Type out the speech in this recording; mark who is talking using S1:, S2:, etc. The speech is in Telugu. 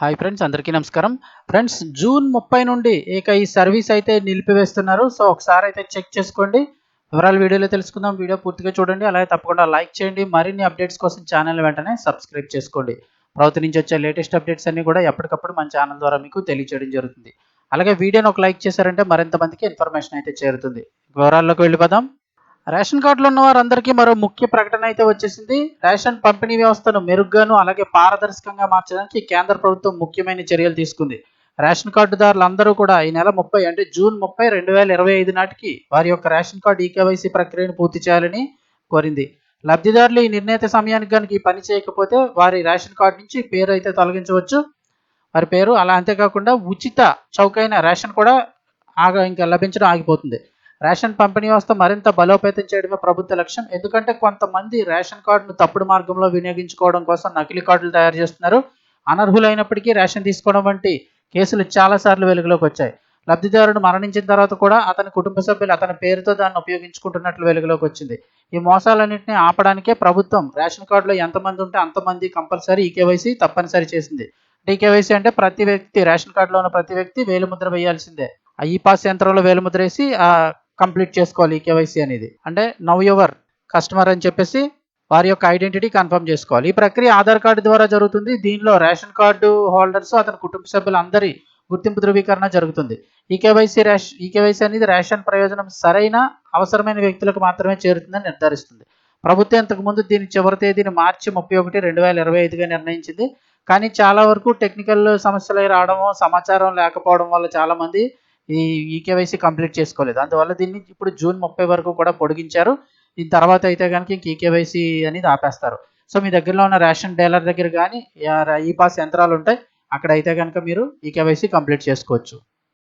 S1: హాయ్ ఫ్రెండ్స్ అందరికీ నమస్కారం. ఫ్రెండ్స్ జూన్ ముప్పై నుండి ఇక ఈ సర్వీస్ అయితే నిలిపివేస్తున్నారు. సో ఒకసారి అయితే చెక్ చేసుకోండి. వివరాలు వీడియోలో తెలుసుకుందాం. వీడియో పూర్తిగా చూడండి. అలాగే తప్పకుండా లైక్ చేయండి. మరిన్ని అప్డేట్స్ కోసం ఛానల్ వెంటనే సబ్స్క్రైబ్ చేసుకోండి. ప్రభుత్వం నుంచి వచ్చే లేటెస్ట్ అప్డేట్స్ అన్ని కూడా ఎప్పటికప్పుడు మన ఛానల్ ద్వారా మీకు తెలియజేయడం జరుగుతుంది. అలాగే వీడియోని ఒక లైక్ చేశారంటే మరింత మందికి ఇన్ఫర్మేషన్ అయితే చేరుతుంది. వివరాల్లోకి వెళ్ళిపోదాం. రేషన్ కార్డులు ఉన్న వారందరికీ మరో ముఖ్య ప్రకటన అయితే వచ్చేసింది. రేషన్ పంపిణీ వ్యవస్థను మెరుగ్గాను అలాగే పారదర్శకంగా మార్చడానికి కేంద్ర ప్రభుత్వం ముఖ్యమైన చర్యలు తీసుకుంది. రేషన్ కార్డుదారులందరూ కూడా ఈ నెల ముప్పై అంటే జూన్ ముప్పై రెండు వేల ఇరవై ఐదు నాటికి వారి యొక్క రేషన్ కార్డు ఈకేవైసీ ప్రక్రియను పూర్తి చేయాలని కోరింది. లబ్ధిదారులు ఈ నిర్ణీత సమయానికి కనుక ఈ పని చేయకపోతే వారి రేషన్ కార్డు నుంచి పేరు అయితే తొలగించవచ్చు. వారి పేరు అలా అంతేకాకుండా ఉచిత చౌకైన రేషన్ కూడా ఆగ ఇంకా లభించడం ఆగిపోతుంది. రేషన్ పంపిణీ వ్యవస్థ మరింత బలోపేతం చేయడమే ప్రభుత్వ లక్ష్యం. ఎందుకంటే కొంతమంది రేషన్ కార్డును తప్పుడు మార్గంలో వినియోగించుకోవడం కోసం నకిలీ కార్డులు తయారు చేస్తున్నారు. అనర్హులైనప్పటికీ రేషన్ తీసుకోవడం వంటి కేసులు చాలాసార్లు వెలుగులోకి వచ్చాయి. లబ్ధిదారుడు మరణించిన తర్వాత కూడా అతని కుటుంబ సభ్యులు అతని పేరుతో దాన్ని ఉపయోగించుకుంటున్నట్లు వెలుగులోకి వచ్చింది. ఈ మోసాలన్నింటినీ ఆపడానికే ప్రభుత్వం రేషన్ కార్డులో ఎంతమంది ఉంటే అంతమంది కంపల్సరీ ఈకేవైసీ తప్పనిసరి చేసింది. ఈకేవైసీ అంటే ప్రతి వ్యక్తి రేషన్ కార్డులో ఉన్న ప్రతి వ్యక్తి వేలుముద్ర వేయాల్సిందే. ఆ ఈ పాస్ యంత్రంలో వేలుముద్ర వేసి ఆ కంప్లీట్ చేసుకోవాలి ఈ కేవైసీ అనేది. అంటే నవ్ యువర్ కస్టమర్ అని చెప్పేసి వారి యొక్క ఐడెంటిటీ కన్ఫర్మ్ చేసుకోవాలి. ఈ ప్రక్రియ ఆధార్ కార్డు ద్వారా జరుగుతుంది. దీనిలో రేషన్ కార్డు హోల్డర్స్ అతని కుటుంబ సభ్యులు అందరి గుర్తింపు ధృవీకరణ జరుగుతుంది. ఈ కేవైసీ రేష్ ఈ కేవైసీ అనేది రేషన్ ప్రయోజనం సరైన అవసరమైన వ్యక్తులకు మాత్రమే చేరుతుందని నిర్ధారిస్తుంది. ప్రభుత్వం ఇంతకుముందు దీని చివరి తేదీని మార్చి ముప్పై ఒకటి రెండు వేల ఇరవై ఐదుగా నిర్ణయించింది. కానీ చాలా వరకు టెక్నికల్ సమస్యలు రావడం సమాచారం లేకపోవడం వల్ల చాలామంది ఈ ఈకేవైసీ కంప్లీట్ చేసుకోలేదు. అందువల్ల దీన్ని ఇప్పుడు జూన్ ముప్పై వరకు కూడా పొడిగించారు. దీని తర్వాత అయితే కనుక ఇంక ఈకేవైసీ అనేది ఆపేస్తారు. సో మీ దగ్గరలో ఉన్న రేషన్ డీలర్ దగ్గర కానీ ఈ పాస్ యంత్రాలు ఉంటాయి. అక్కడ అయితే కనుక మీరు ఈకేవైసీ కంప్లీట్ చేసుకోవచ్చు.